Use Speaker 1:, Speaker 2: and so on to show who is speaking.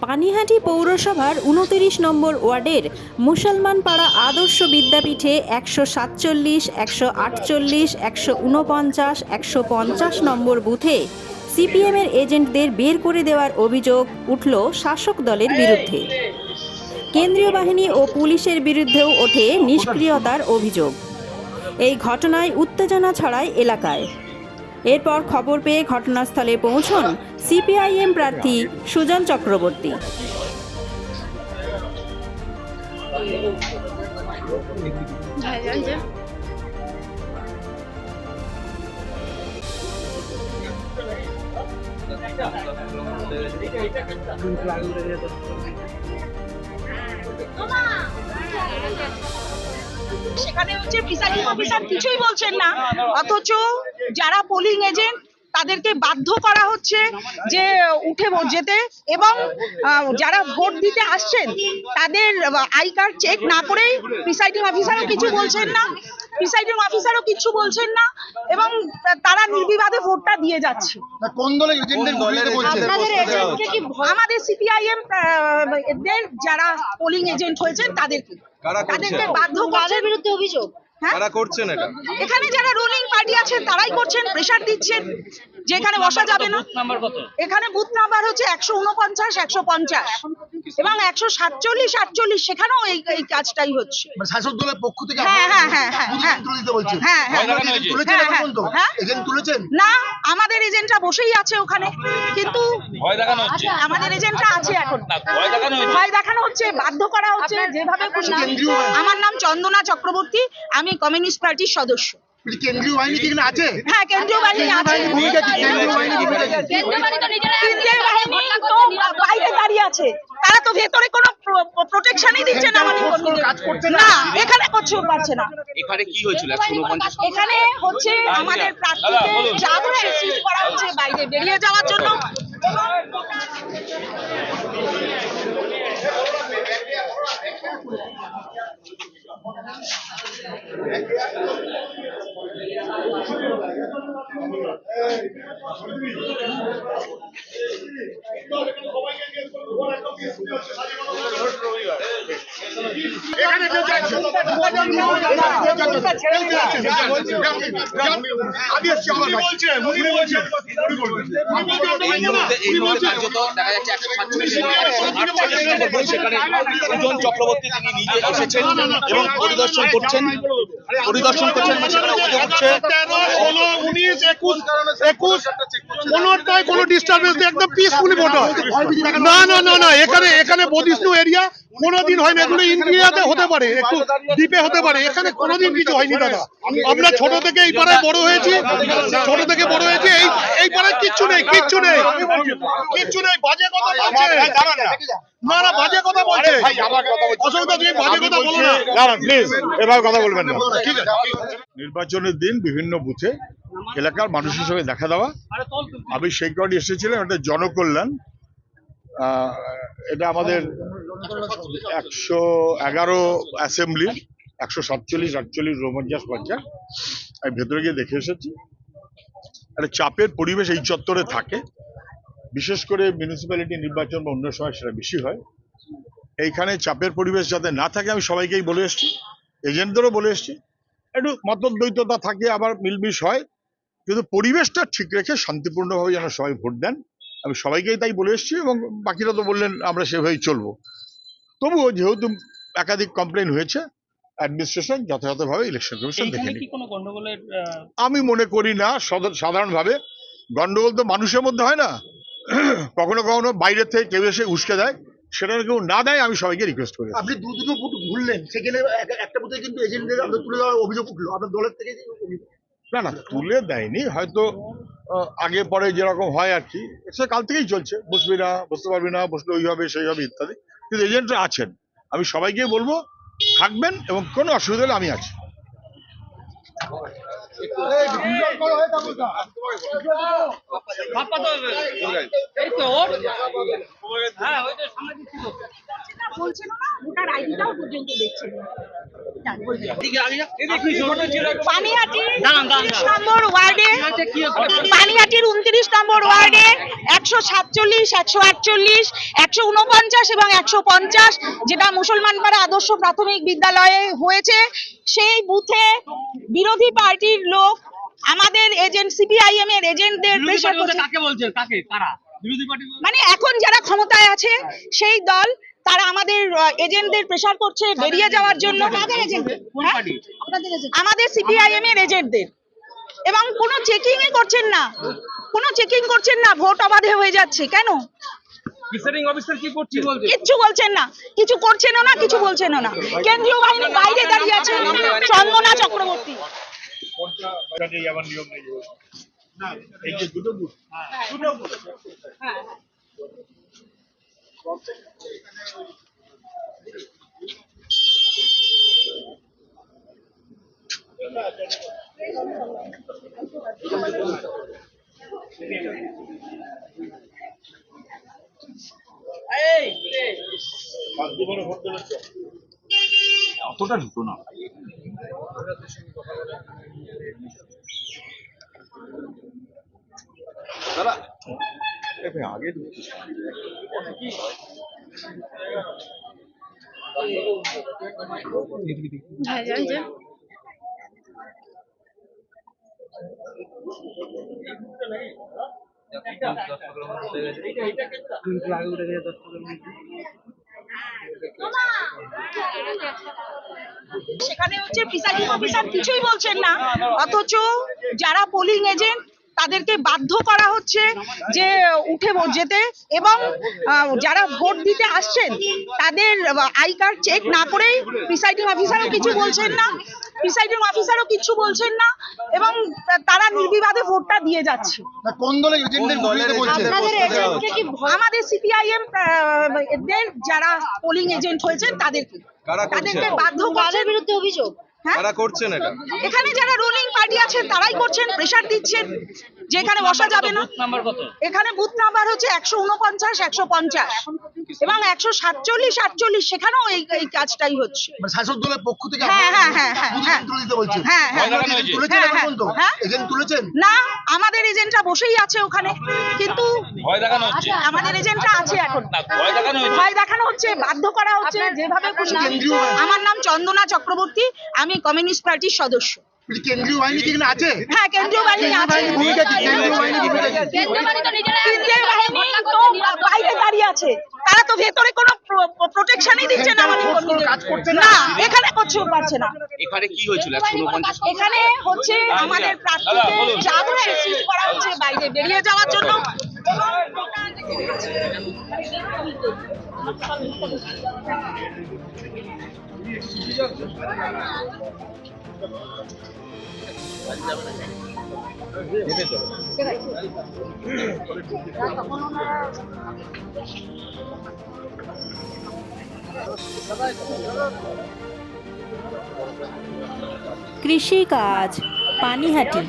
Speaker 1: পানিহাটি পৌরসভার উনতিরিশ নম্বর ওয়ার্ডের মুসলমান পাড়া আদর্শ বিদ্যাপীঠে একশো সাতচল্লিশ, একশো আটচল্লিশ, একশো উনপঞ্চাশ, একশো পঞ্চাশ নম্বর বুথে সিপিএমের এজেন্টদের বের করে দেওয়ার অভিযোগ উঠল শাসক দলের বিরুদ্ধে। কেন্দ্রীয় বাহিনী ও পুলিশের বিরুদ্ধেও ওঠে নিষ্ক্রিয়তার অভিযোগ। এই ঘটনায় উত্তেজনা ছড়ায় এলাকায়। এরপর খবর পেয়ে ঘটনাস্থলে পৌঁছন সিপিআইএম প্রার্থী সুজন চক্রবর্তী।
Speaker 2: সেখানে হচ্ছে প্রিসাইডিং অফিসার কিছুই বলছেন না। অথচ যারা পোলিং এজেন্ট তাদেরকে বাধ্য করা হচ্ছে যে উঠে যেতে এবং আহ, যারা ভোট দিতে আসছেন তাদের আই কার্ড চেক না করেই প্রিসাইডিং অফিসারও কিছু বলছেন না প্রিসাইডিং অফিসারও কিছু বলছেন না এবং তারা নির্বিবাদে ভোটটা দিয়ে যাচ্ছে। আমাদের সিপিআইএম যারা পোলিং এজেন্ট হয়েছেন তাদেরকে। তাদেরকে বাধ্য করছেন বিরুদ্ধে অভিযোগ।
Speaker 3: কারা করছেন এটা।
Speaker 2: এখানে যারা রুলিং পার্টি আছেন তারাই করছেন প্রেসার দিচ্ছেন। যে এখানে বসা যাবে না এখানে বুথ নাম্বার হচ্ছে একশো উনপঞ্চাশ একশো পঞ্চাশ। এবং একশো সাতচল্লিশ আটচল্লিশ সেখানেও এই এই কাজটাই হচ্ছে।
Speaker 4: মানে শাসক দলের পক্ষ থেকে
Speaker 2: হ্যাঁ, হ্যাঁ, হ্যাঁ, হ্যাঁ, হ্যাঁ, হ্যাঁ।
Speaker 4: তুলেছেন
Speaker 2: হ্যাঁ, হ্যাঁ, হ্যাঁ। না আমাদের এজেন্টরা বসেই আছে ওখানে কিন্তু
Speaker 3: ভয়
Speaker 2: আমাদের এজেন্টরা আছে এখন।
Speaker 3: ভয় দেখানো হচ্ছে।
Speaker 2: ভয় দেখানো হচ্ছে বাধ্য করা হচ্ছে যেভাবে খুশি। আমার নাম চন্দনা চক্রবর্তী আমি কমিউনিস্ট পার্টির সদস্য।
Speaker 4: কেন্দ্রীয় বাহিনী কি এখানে আছে?
Speaker 2: হ্যাঁ কেন্দ্রীয় বাহিনী আছে।
Speaker 4: ভূমিকা কি? কেন্দ্রীয় ভূমিকা কি?
Speaker 2: কেন্দ্রীয় বাহিনী তো বাইরে দাঁড়িয়ে আছে। তারা তো ভেতরে কোনো প্রোটেকশনই দিচ্ছে না আমাদের
Speaker 4: কাজ করছে না?
Speaker 2: এখানে করছে পারছে না।
Speaker 3: এখানে কি হয়েছিল? একশো উনপঞ্চাশ
Speaker 2: এখানে হচ্ছে আমাদের প্রার্থীদের চাপে সিজ করা হচ্ছে বাইরে বেরিয়ে যাওয়ার জন্য।
Speaker 4: এখানে কেউ Hallelujah. কেউ যাচ্ছে আমি এসছি আমার। উনি
Speaker 3: সুজন চক্রবর্তী তিনি নিজে এসেছেন এবং পরিদর্শন করছেন পরিদর্শন করছেন সেখানে অভিযোগ
Speaker 5: ষোলো উনিশ একুশ একুশ কোনোটাই কোনো ডিস্টারবেন্স নেই একদম পিসফুলি ভোট হয়। না না না না এখানে এখানে বদিষ্ণু এরিয়া কোনোদিন হয় না এগুলো ইন্ডিয়াতে হতে পারে একটু দ্বীপে হতে পারে এখানে কোনোদিন কিছু হয়নি দাদা। আমরা ছোট থেকে এই পাড়ায় বড় হয়েছি ছোট থেকে বড় হয়েছি এই এই পাড়ায় কিচ্ছু নেই কিচ্ছু নেই কিচ্ছু নেই বাজে কথা বলছে। না না বাজে কথা বলছে। অসুবিধা তুমি বাজে কথা বলো না। প্লিজ এভাবে কথা বলবেন না। ঠিক আছে। নির্বাচনের দিন বিভিন্ন বুথে এলাকার মানুষের সঙ্গে দেখা দেওয়া। আমি সেই কারণে এসেছিলাম এটা জনকল্যাণ এটা আমাদের একশো এগারো অ্যাসেম্বলির একশো সাতচল্লিশ, আটচল্লিশ রোমঞ্জাস পঞ্চায়েত আমি ভেতরে গিয়ে দেখে এসেছি। একটা চাপের পরিবেশ এই চত্বরে থাকে। বিশেষ করে মিউনিসিপ্যালিটি নির্বাচন বা অন্য সময় সেটা বেশি হয়। এইখানে চাপের পরিবেশ যাতে না থাকে, আমি সবাইকেই বলে এসেছি। এজেন্টদেরও বলে এসেছি। একটু মতদ্বৈততা থাকে, আবার মিলমিশ হয়। কিন্তু পরিবেশটা ঠিক রেখে শান্তিপূর্ণভাবে যেন সবাই ভোট দেন আমি সবাইকেই তাই বলে এসেছি এবং বাকিরা তো বললেন আমরা সেভাবেই চলবো। তবুও যেহেতু একাধিক কমপ্লেন হয়েছে অ্যাডমিনিস্ট্রেশন যথাযথভাবে ইলেকশন কমিশন দেখে
Speaker 4: আমি মনে করি না সাধারণভাবে গন্ডগোল তো মানুষের মধ্যে হয় না। কখনো কখনো বাইরে থেকে কেউ এসে উস্কে দেয় সেটা কেউ না দেয় আমি সবাইকে রিকোয়েস্ট করি
Speaker 6: আপনি দু দুটো বুথ ঘুরলেন সেখানে একটা বুথে কিন্তু এজেন্টদের তুলে দেওয়ার অভিযোগ উঠল। আপনার দলের থেকে অভিযোগ।
Speaker 4: না না তুলে দেয়নি। হয়তো আগে পরে যেরকম হয় আর কি। সে কাল থেকেই চলছে। বসবি না বসতে পারবি না বসলে ওই হবে সেই হবে ইত্যাদি। কিন্তু এজেন্টরা আছেন। আমি সবাইকে বলব থাকবেন এবং কোনো অসুবিধা হলে আমি আছি।
Speaker 7: হ্যাঁ ওই তো সামনে দিচ্ছিল
Speaker 2: বলছিল না ভোটার আইডিটাও পর্যন্ত দেখছে উনত্রিশ নম্বর ওয়ার্ডে পানিহাটির উনত্রিশ নম্বর ওয়ার্ডে একশো সাতচল্লিশ একশো আটচল্লিশ একশো উনপঞ্চাশ এবং একশো পঞ্চাশ যেটা আদর্শ প্রাথমিক বিদ্যালয়ে হয়েছে। সেই বুথে বিরোধী পার্টির লোক আমাদের এজেন্ট সিপিআইএম এর এজেন্টদের
Speaker 7: কাকে বলছেন কাকে? কারা?
Speaker 2: মানে এখন যারা ক্ষমতায় আছে সেই দল তারা আমাদের এজেন্টদের প্রেশার করছে বেরিয়ে যাওয়ার জন্য। আমাদের সিপিআইএম এর এজেন্টদের এবং কোনো চেকিং করছেন না। কোনো চেকিং করছেন না। ভোট অবাধে হয়ে যাচ্ছে। কেন?
Speaker 7: প্রিসাইডিং অফিসার কি করছে? বলছে?
Speaker 2: কিচ্ছু বলছেন না। কিছু করছেনও না কিছু বলছেনও না। কেন্দ্রীয় বাহিনী বাইরে দাঁড়িয়ে আছে। চন্দনা চক্রবর্তী।
Speaker 4: নিয়ম নেই এই যে দুটো বুথ
Speaker 3: অতটা ঢুকো না। দাদা আগে
Speaker 2: সেখানে হচ্ছে প্রিসাইডিং অফিসার কিছুই বলছেন না অথচ যারা পোলিং এজেন্ট তাদেরকে বাধ্য করা হচ্ছে যে উঠে যেতে এবং আহ, যারা ভোট দিতে আসছেন তাদের আই কার্ড চেক না করেই প্রিসাইডিং অফিসারও কিছু বলছেন না প্রিসাইডিং অফিসারও কিছু বলছেন না এবং তারা নির্বিবাদে ভোটটা দিয়ে যাচ্ছে। আমাদের সিপিআইএম যারা পোলিং এজেন্ট হয়েছেন তাদেরকে। তাদেরকে বাধ্য কাদের বিরুদ্ধে অভিযোগ। হ্যাঁ?
Speaker 3: কারা করছেন এটা।
Speaker 2: এখানে যারা রুলিং পার্টি আছেন তারাই করছেন প্রেশার দিচ্ছেন। যে এখানে বসা যাবে না।
Speaker 7: বুথ নাম্বার কত?
Speaker 2: এখানে বুথ নাম্বার হচ্ছে একশো উনপঞ্চাশ একশো পঞ্চাশ। এবং একশো সাতচল্লিশ আটচল্লিশ সেখানেও এই এই কাজটাই হচ্ছে।
Speaker 6: মানে শাসক দলের পক্ষ থেকে
Speaker 2: হ্যাঁ, হ্যাঁ, হ্যাঁ, হ্যাঁ, হ্যাঁ।
Speaker 6: তুলে দিতে বলছেন?
Speaker 2: হ্যাঁ হ্যাঁ। হ্যাঁ, হ্যাঁ, হ্যাঁ। না আমাদের এজেন্টরা বসেই আছে ওখানে কিন্তু
Speaker 3: ভয়
Speaker 2: আমাদের এজেন্টরা আছে এখন।
Speaker 3: ভয় দেখানো হচ্ছে
Speaker 2: ভয় দেখানো হচ্ছে বাধ্য করা হচ্ছে যেভাবে খুশি। আমার নাম চন্দনা চক্রবর্তী আমি কমিউনিস্ট পার্টির সদস্য।
Speaker 6: কেন্দ্রীয় বাহিনী কি আছে?
Speaker 2: হ্যাঁ কেন্দ্রীয় বাহিনী আছে।
Speaker 6: বাহিনীর ভূমিকা কি? কেন্দ্রীয় বাহিনীর ভূমিকা কি?
Speaker 2: কেন্দ্রীয় বাহিনী তো বাইরে দাঁড়িয়ে আছে। তারা তো ভেতরে কোনো প্রোটেকশনই দিচ্ছে না আমাদের কর্মীদের।
Speaker 6: কাজ করছে
Speaker 2: না? এখানে করছেও পারছে না।
Speaker 3: এখানে কি হয়েছিল? একশো উনপঞ্চাশ
Speaker 2: এখানে হচ্ছে আমাদের প্রার্থীকে চাদরের সৃষ্টি করা হচ্ছে বাইরে বেরিয়ে যাওয়ার জন্য।
Speaker 1: কৃষিকাজ পানিহাটি।